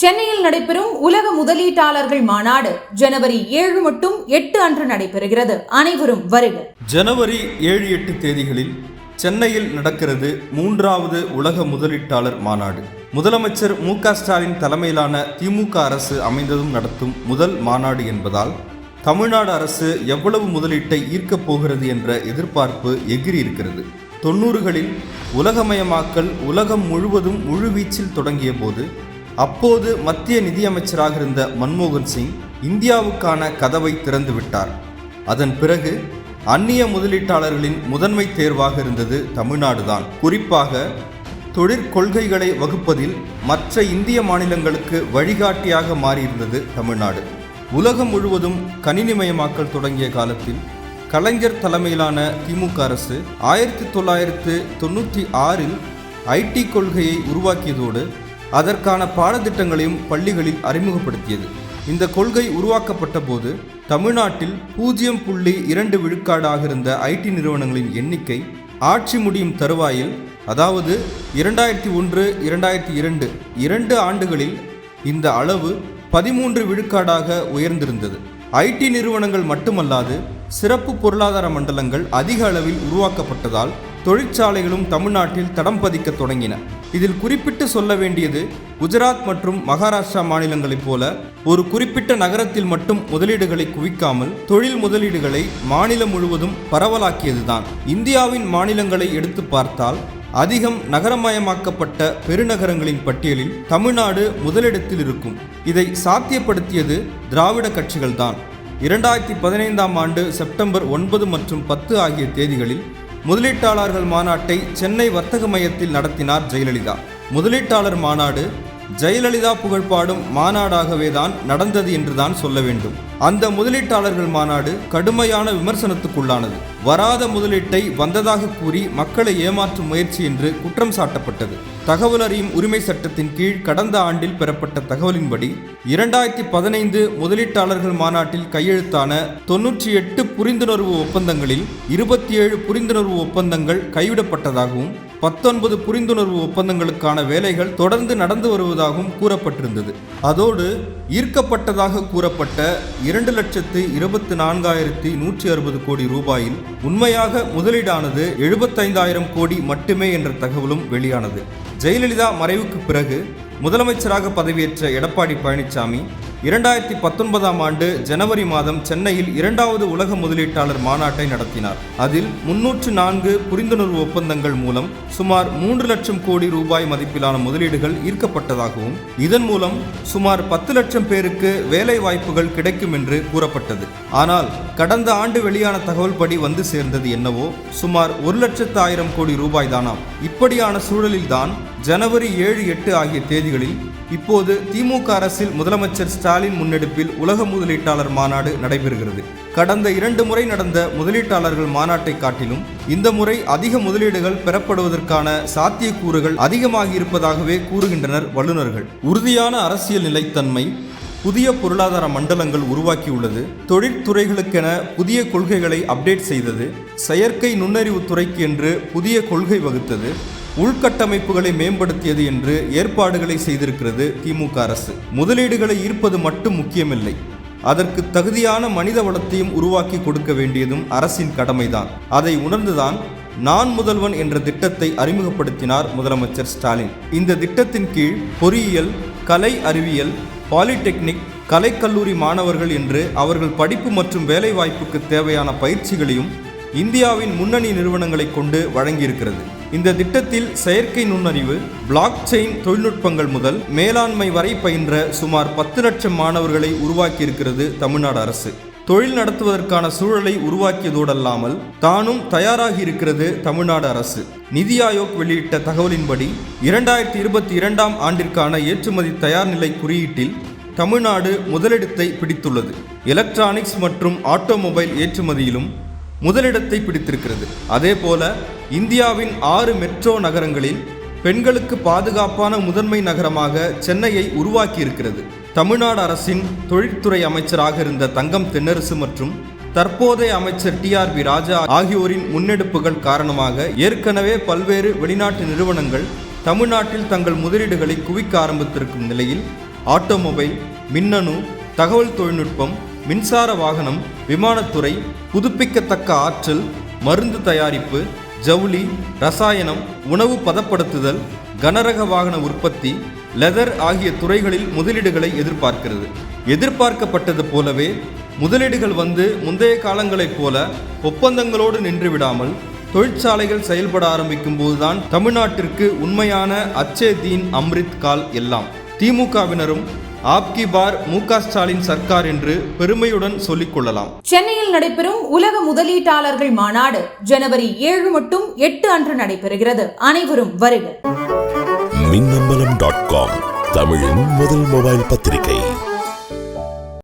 சென்னையில் நடைபெறும் உலக முதலீட்டாளர்கள் மாநாடு ஜனவரி ஏழு மற்றும் எட்டு அன்று நடைபெறுகிறது. அனைவரும் வருக. ஜனவரி ஏழு எட்டு தேதிகளில் சென்னையில் நடக்கிறது மூன்றாவது உலக முதலீட்டாளர் மாநாடு. முதலமைச்சர் மு ஸ்டாலின் தலைமையிலான திமுக அரசு அமைந்ததும் நடத்தும் முதல் மாநாடு என்பதால் தமிழ்நாடு அரசு எவ்வளவு முதலீட்டை ஈர்க்கப் போகிறது என்ற எதிர்பார்ப்பு எகிரி இருக்கிறது தொண்ணூறுகளில் உலகமயமாக்கல் உலகம் முழுவதும் முழுவீச்சில் தொடங்கிய போது அப்போது மத்திய நிதியமைச்சராக இருந்த மன்மோகன் சிங் இந்தியாவுக்கான கதவை திறந்து விட்டார். அதன் பிறகு அந்நிய முதலீட்டாளர்களின் முதன்மை தேர்வாக இருந்தது தமிழ்நாடுதான். குறிப்பாக தொழிற்கொள்கைகளை வகுப்பதில் மற்ற இந்திய மாநிலங்களுக்கு வழிகாட்டியாக மாறியிருந்தது தமிழ்நாடு. உலகம் முழுவதும் கணினிமயமாக்கல் தொடங்கிய காலத்தில் கலைஞர் தலைமையிலான திமுக அரசு ஆயிரத்தி தொள்ளாயிரத்து தொண்ணூற்றி ஆறில் ஐடி கொள்கையை உருவாக்கியதோடு அதற்கான பாடத்திட்டங்களையும் பள்ளிகளில் அறிமுகப்படுத்தியது. இந்த கொள்கை உருவாக்கப்பட்ட போது தமிழ்நாட்டில் பூஜ்ஜியம் புள்ளி இரண்டு விழுக்காடாக இருந்த ஐடி நிறுவனங்களின் எண்ணிக்கை ஆட்சி முடியும் தருவாயில் அதாவது இரண்டாயிரத்தி ஒன்று இரண்டாயிரத்தி இரண்டு இரண்டு ஆண்டுகளில் இந்த அளவு பதிமூன்று விழுக்காடாக உயர்ந்திருந்தது. ஐடி நிறுவனங்கள் மட்டுமல்லாது சிறப்பு பொருளாதார மண்டலங்கள் அதிக அளவில் உருவாக்கப்பட்டதால் தொழிற்சாலைகளும் தமிழ்நாட்டில் தடம் பதிக்க தொடங்கின. இதில் குறிப்பிட்டு சொல்ல வேண்டியது குஜராத் மற்றும் மகாராஷ்டிரா மாநிலங்களைப் போல ஒரு குறிப்பிட்ட நகரத்தில் மட்டும் முதலீடுகளை குவிக்காமல் தொழில் முதலீடுகளை மாநிலம் முழுவதும் பரவலாக்கியதுதான். இந்தியாவின் மாநிலங்களை எடுத்து பார்த்தால் அதிகம் நகரமயமாக்கப்பட்ட பெருநகரங்களின் பட்டியலில் தமிழ்நாடு முதலிடத்தில் இருக்கும். இதை சாத்தியப்படுத்தியது திராவிட கட்சிகள்தான். இரண்டாயிரத்தி பதினைந்தாம் ஆண்டு செப்டம்பர் ஒன்பது மற்றும் பத்து ஆகிய தேதிகளில் முதலீட்டாளர்கள் மாநாட்டை சென்னை வர்த்தக மையத்தில் நடத்தினார் ஜெயலலிதா. முதலீட்டாளர் மாநாடு ஜெயலலிதா புகழ்பாடும் மாநாடாகவே தான் நடந்தது என்றுதான் சொல்ல வேண்டும். அந்த முதலீட்டாளர்கள் மாநாடு கடுமையான விமர்சனத்துக்குள்ளானது. வராத முதலீட்டை வந்ததாக கூறி மக்களை ஏமாற்றும் முயற்சி என்று குற்றம் சாட்டப்பட்டது. தகவல் அறியும் உரிமை சட்டத்தின் கீழ் கடந்த ஆண்டில் பெறப்பட்ட தகவலின்படி இரண்டாயிரத்தி பதினைந்து முதலீட்டாளர்கள் மாநாட்டில் கையெழுத்தான தொன்னூற்றி எட்டு புரிந்துணர்வு ஒப்பந்தங்களில் இருபத்தி ஏழு புரிந்துணர்வு ஒப்பந்தங்கள் கைவிடப்பட்டதாகவும் பத்தொன்பது புரிந்துணர்வு ஒப்பந்தங்களுக்கான வேலைகள் தொடர்ந்து நடந்து வருவதாகவும் கூறப்பட்டிருந்தது. அதோடு ஈர்க்கப்பட்டதாக கூறப்பட்ட இரண்டு லட்சத்து இருபத்தி நான்காயிரத்தி நூற்றி அறுபது கோடி ரூபாயில் உண்மையாக முதலீடானது எழுபத்தைந்தாயிரம் கோடி மட்டுமே என்ற தகவலும் வெளியானது. ஜெயலலிதா மறைவுக்கு பிறகு முதலமைச்சராக பதவியேற்ற எடப்பாடி பழனிசாமி இரண்டாயிரத்தி பத்தொன்பதாம் ஆண்டு ஜனவரி மாதம் சென்னையில் இரண்டாவது உலக முதலீட்டாளர் மாநாட்டை நடத்தினார். அதில் முன்னூற்று நான்கு புரிந்துணர்வு ஒப்பந்தங்கள் மூலம் சுமார் மூன்று லட்சம் கோடி ரூபாய் மதிப்பிலான முதலீடுகள் ஈர்க்கப்பட்டதாகவும் இதன் மூலம் சுமார் பத்து லட்சம் பேருக்கு வேலை வாய்ப்புகள் கிடைக்கும் என்று கூறப்பட்டது. ஆனால் கடந்த ஆண்டு வெளியான தகவல் படி வந்து சேர்ந்தது என்னவோ சுமார் ஒரு லட்சத்து ஆயிரம் கோடி ரூபாய் தானாம் இப்படியான சூழலில்தான் ஜனவரி ஏழு எட்டு ஆகிய தேதிகளில் இப்போது திமுக அரசில் முதலமைச்சர் ஸ்டாலின் ஸ்டாலின் முன்னெடுப்பில் உலக முதலீட்டாளர் மாநாடு நடைபெறுகிறது. கடந்த இரண்டு முறை நடந்த முதலீட்டாளர்கள் மாநாட்டை காட்டிலும் இந்த முறை அதிக முதலீடுகள் பெறப்படுவதற்கான சாத்தியக்கூறுகள் அதிகமாகி இருப்பதாகவே கூறுகின்றனர் வல்லுநர்கள். உறுதியான அரசியல் நிலைத்தன்மை புதிய பொருளாதார மண்டலங்கள் உருவாக்கியுள்ளது தொழிற்துறைகளுக்கென புதிய கொள்கைகளை அப்டேட் செய்தது செயற்கை நுண்ணறிவு துறைக்கு என்று புதிய கொள்கை வகுத்தது உள்கட்டமைப்புகளை மேம்படுத்தியது என்று ஏற்பாடுகளை செய்திருக்கிறது திமுக அரசு. முதலீடுகளை ஈர்ப்பது மட்டும் முக்கியமில்லை. அதற்கு தகுதியான மனித வளத்தையும் உருவாக்கி கொடுக்க வேண்டியதும் அரசின் கடமைதான். அதை உணர்ந்துதான் நான் முதல்வன் என்ற திட்டத்தை அறிமுகப்படுத்தினார் முதலமைச்சர் ஸ்டாலின். இந்த திட்டத்தின் கீழ் பொறியியல் கலை அறிவியல் பாலிடெக்னிக் கலைக்கல்லூரி மாணவர்கள் என்று அவர்கள் படிப்பு மற்றும் வேலைவாய்ப்புக்கு தேவையான பயிற்சிகளையும் இந்தியாவின் முன்னணி நிறுவனங்களை கொண்டு வழங்கியிருக்கிறது. இந்த திட்டத்தில் செயற்கை நுண்ணறிவு பிளாக் செயின் தொழில்நுட்பங்கள் முதல் மேலாண்மை வரை பயின்ற சுமார் பத்து லட்சம் மாணவர்களை உருவாக்கியிருக்கிறது தமிழ்நாடு அரசு. தொழில் நடத்துவதற்கான சூழலை உருவாக்கியதோடல்லாமல் தானும் தயாராகி இருக்கிறது தமிழ்நாடு அரசு. நிதி ஆயோக் வெளியிட்ட தகவலின்படி இரண்டாயிரத்தி இருபத்தி இரண்டாம் ஆண்டிற்கான ஏற்றுமதி தயார் நிலை குறியீட்டில் தமிழ்நாடு முதலிடத்தை பிடித்துள்ளது. எலக்ட்ரானிக்ஸ் மற்றும் ஆட்டோமொபைல் ஏற்றுமதியிலும் முதலிடத்தை பிடித்திருக்கிறது. அதேபோல இந்தியாவின் ஆறு மெட்ரோ நகரங்களில் பெண்களுக்கு பாதுகாப்பான முதன்மை நகரமாக சென்னையை உருவாக்கியிருக்கிறது. தமிழ்நாடு அரசின் தொழில்துறை அமைச்சராக இருந்த தங்கம் தென்னரசு மற்றும் தற்போதைய அமைச்சர் டிஆர்பி ராஜா ஆகியோரின் முன்னெடுப்புகள் காரணமாக ஏற்கனவே பல்வேறு வெளிநாட்டு நிறுவனங்கள் தமிழ்நாட்டில் தங்கள் முதலீடுகளை குவிக்க ஆரம்பித்திருக்கும் நிலையில் ஆட்டோமொபைல் மின்னணு தகவல் தொழில்நுட்பம் மின்சார வாகனம் விமானத்துறை புதுப்பிக்கத்தக்க ஆற்றல் மருந்து தயாரிப்பு ஜவுளி ரசாயனம் உணவு பதப்படுத்துதல் கனரக வாகன உற்பத்தி லெதர் ஆகிய துறைகளில் முதலீடுகளை எதிர்பார்க்கிறது. எதிர்பார்க்கப்பட்டது போலவே முதலீடுகள் வந்து முந்தைய காலங்களைப் போல ஒப்பந்தங்களோடு நின்றுவிடாமல் தொழிற்சாலைகள் செயல்பட ஆரம்பிக்கும் போதுதான் தமிழ்நாட்டிற்கு உண்மையான அச்சே தீன் அம்ரித் கால் எல்லாம். திமுகவினரும் ஆப்கி பார் மு ஸ்டாலின் சர்க்கார் என்று பெருமையுடன் சொல்லிக் கொள்ளலாம். சென்னையில் நடைபெறும் உலக முதலீட்டாளர்கள் மாநாடு ஜனவரி ஏழு மற்றும் எட்டு அன்று நடைபெறுகிறது. அனைவரும் வருக. மின்னம்பலம் டாட் காம் தமிழின் முதல் மொபைல் பத்திரிகை.